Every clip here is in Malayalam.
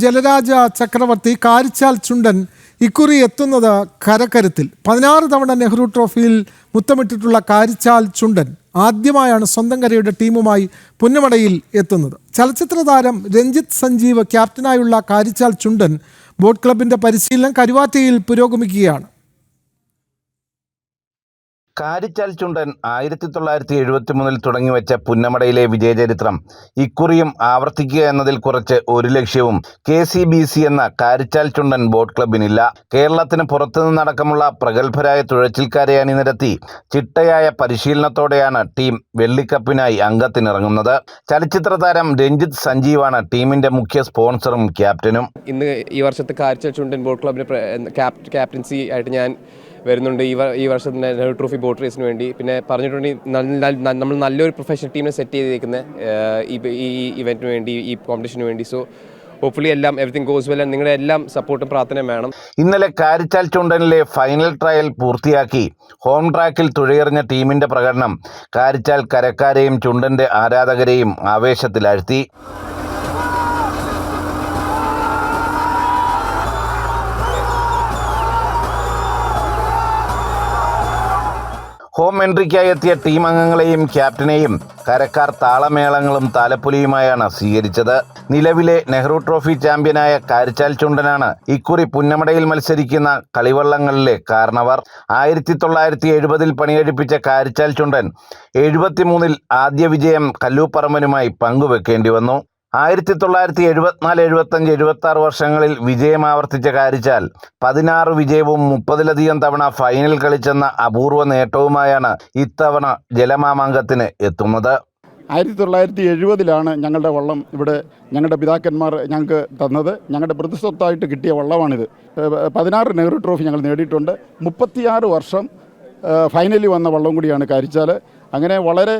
ജലരാജ ചക്രവർത്തി കാരിച്ചാൽ ചുണ്ടൻ ഇക്കുറി എത്തുന്നത് കരക്കരുത്തിൽ. പതിനാറ് തവണ നെഹ്റു ട്രോഫിയിൽ മുത്തമിട്ടിട്ടുള്ള കാരിച്ചാൽ ചുണ്ടൻ ആദ്യമായാണ് സ്വന്തം കരയുടെ ടീമുമായി പുന്നമടയിൽ എത്തുന്നത്. ചലച്ചിത്ര താരം രഞ്ജിത്ത് സഞ്ജീവ് ക്യാപ്റ്റനായുള്ള കാരിച്ചാൽ ചുണ്ടൻ ബോട്ട് ക്ലബിന്റെ പരിശീലനം കരുവാറ്റയിൽ പുരോഗമിക്കുകയാണ്. കാരിച്ചാൽ ചുണ്ടൻ ആയിരത്തി തൊള്ളായിരത്തി എഴുപത്തി മൂന്നിൽ തുടങ്ങിവെച്ച പുന്നമടയിലെ വിജയചരിത്രം ഇക്കുറിയും ആവർത്തിക്കുക എന്നതിൽ കുറച്ച് ഒരു ലക്ഷ്യവും. കെ സി ബി സി എന്ന കാരിച്ചാൽ ചുണ്ടൻ ബോട്ട് ക്ലബിനില്ല കേരളത്തിന് പുറത്തുനിന്നടക്കമുള്ള പ്രഗത്ഭരായ തുഴച്ചിൽക്കാരെ അണിനിരത്തി ചിട്ടയായ പരിശീലനത്തോടെയാണ് ടീം വെള്ളിക്കപ്പിനായി അംഗത്തിനിറങ്ങുന്നത്. ചലച്ചിത്ര താരം രഞ്ജിത്ത് സഞ്ജീവാണ് ടീമിന്റെ മുഖ്യ സ്പോൺസറും ക്യാപ്റ്റനും. ഇന്ന് ഈ വർഷത്തെ കാരിച്ചാൽ ചുണ്ടൻ ബോട്ട് ക്ലബിന് ക്യാപ്റ്റൻസി ആയിട്ട് ഞാൻ വരുന്നുണ്ട് ഈ ഈ വർഷത്തെ നെഹ്റു ട്രോഫി ബോട്ട് റേസിന് വേണ്ടി. പിന്നെ പറഞ്ഞിട്ടുണ്ടെങ്കിൽ നമ്മൾ നല്ലൊരു പ്രൊഫഷണൽ ടീമിനെ സെറ്റ് ചെയ്തിരിക്കുന്നത് ഈ ഈ ഇവന്റിന് വേണ്ടി ഈ കോമ്പറ്റീഷന് വേണ്ടി. സോ ഹോപ്പ്ഫുള്ളി എല്ലാം എവറിത്തിങ് ഗോസ് വെൽ നിങ്ങളുടെ എല്ലാം സപ്പോർട്ടും പ്രാർത്ഥനയും വേണം. ഇന്നലെ കാരിച്ചാൽ ചുണ്ടനിലെ ഫൈനൽ ട്രയൽ പൂർത്തിയാക്കി. ഹോം ട്രാക്കിൽ തുഴയെറിഞ്ഞ ടീമിന്റെ പ്രകടനം കാരിച്ചാൽ കരക്കാരെയും ചുണ്ടന്റെ ആരാധകരെയും ആവേശത്തിലാഴ്ത്തി. ഹോം എൻട്രിക്കായി എത്തിയ ടീം അംഗങ്ങളെയും ക്യാപ്റ്റനെയും കരക്കാർ താളമേളങ്ങളും താലപ്പൊലിയുമായാണ് സ്വീകരിച്ചത്. നിലവിലെ നെഹ്റു ട്രോഫി ചാമ്പ്യനായ കാരിച്ചാൽ ചുണ്ടനാണ് ഇക്കുറി പുന്നമടയിൽ മത്സരിക്കുന്ന കളിവള്ളങ്ങളിലെ കാരണവർ. ആയിരത്തി തൊള്ളായിരത്തി എഴുപതിൽ പണിയെടുപ്പിച്ച കാരിച്ചാൽ ചുണ്ടൻ എഴുപത്തിമൂന്നിൽ ആദ്യ വിജയം കല്ലൂപ്പറമ്പനുമായി പങ്കുവെക്കേണ്ടി വന്നു. ആയിരത്തി തൊള്ളായിരത്തി എഴുപത്തിനാല് എഴുപത്തഞ്ച് എഴുപത്തി ആറ് വർഷങ്ങളിൽ വിജയം ആവർത്തിച്ച കാരിച്ചാൽ പതിനാറ് വിജയവും മുപ്പതിലധികം തവണ ഫൈനൽ കളിച്ചെന്ന അപൂർവ നേട്ടവുമായാണ് ഇത്തവണ ജലമാമാങ്കത്തിന് എത്തുന്നത്. ആയിരത്തി തൊള്ളായിരത്തി എഴുപതിലാണ് ഞങ്ങളുടെ വള്ളം ഇവിടെ ഞങ്ങളുടെ പിതാക്കന്മാർ ഞങ്ങൾക്ക് തന്നത്. ഞങ്ങളുടെ പ്രതിസ്വത്തായിട്ട് കിട്ടിയ വള്ളമാണിത്. പതിനാറ് നെഹ്റു ട്രോഫി ഞങ്ങൾ നേടിയിട്ടുണ്ട്. മുപ്പത്തിയാറ് വർഷം ഫൈനലി ഫൈനലിൽ വന്ന വള്ളം കൂടിയാണ് കാരിച്ചാൽ അങ്ങനെ വളരെ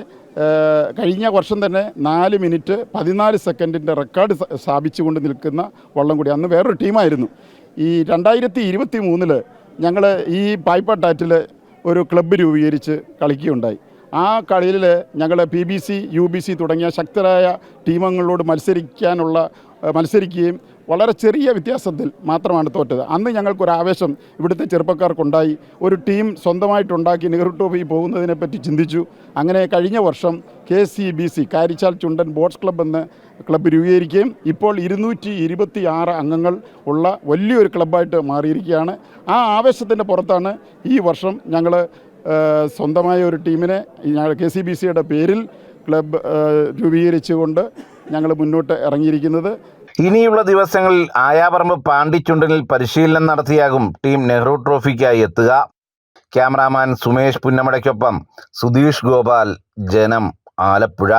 കഴിഞ്ഞ വർഷം തന്നെ നാല് മിനിറ്റ് പതിനാല് സെക്കൻഡിന്റെ റെക്കോർഡ് സ്ഥാപിച്ചുകൊണ്ട് നിൽക്കുന്ന വള്ളം കൂടി അന്ന് വേറൊരു ടീമായിരുന്നു. ഈ രണ്ടായിരത്തി ഇരുപത്തി മൂന്നിൽ ഞങ്ങൾ ഈ പായ്പാട്ടാറ്റിൽ ഒരു ക്ലബ്ബ് രൂപീകരിച്ച് കളിക്കുകയുണ്ടായി. ആ കളിയിൽ ഞങ്ങൾ P B C U B C തുടങ്ങിയ ശക്തരായ ടീമുകളോട് മത്സരിക്കാനുള്ള മത്സരിക്കുകയും വളരെ ചെറിയ വ്യത്യാസത്തിൽ മാത്രമാണ് തോറ്റത്. അന്ന് ഞങ്ങൾക്കൊരു ആവേശം ഇവിടുത്തെ ചെറുപ്പക്കാർക്കുണ്ടായി. ഒരു ടീം സ്വന്തമായിട്ടുണ്ടാക്കി നെഹ്റു ട്രോഫി പോകുന്നതിനെപ്പറ്റി ചിന്തിച്ചു. അങ്ങനെ കഴിഞ്ഞ വർഷം K C B C Karichal Chundan boats club എന്ന ക്ലബ്ബ് രൂപീകരിക്കുകയും ഇപ്പോൾ ഇരുന്നൂറ്റി ഇരുപത്തി ആറ് അംഗങ്ങൾ ഉള്ള വലിയൊരു ക്ലബ്ബായിട്ട് മാറിയിരിക്കുകയാണ്. ആ ആവേശത്തിന്റെ പുറത്താണ് ഈ വർഷം ഞങ്ങൾ സ്വന്തമായ ഒരു ടീമിനെ ഞങ്ങൾ കെ സി ബി സിയുടെ പേരിൽ ക്ലബ്ബ് രൂപീകരിച്ചുകൊണ്ട് ഞങ്ങൾ മുന്നോട്ട് ഇറങ്ങിയിരിക്കുന്നത്. ഇനിയുള്ള ദിവസങ്ങളിൽ ആയാപറമ്പ് പാണ്ടിച്ചുണ്ടനിൽ പരിശീലനം നടത്തിയാകും ടീം നെഹ്റു ട്രോഫിക്കായി എത്തുക. ക്യാമറാമാൻ സുമേഷ് പുന്നമടയ്ക്കൊപ്പം സുധീഷ് ഗോപാൽ ജനം ആലപ്പുഴ.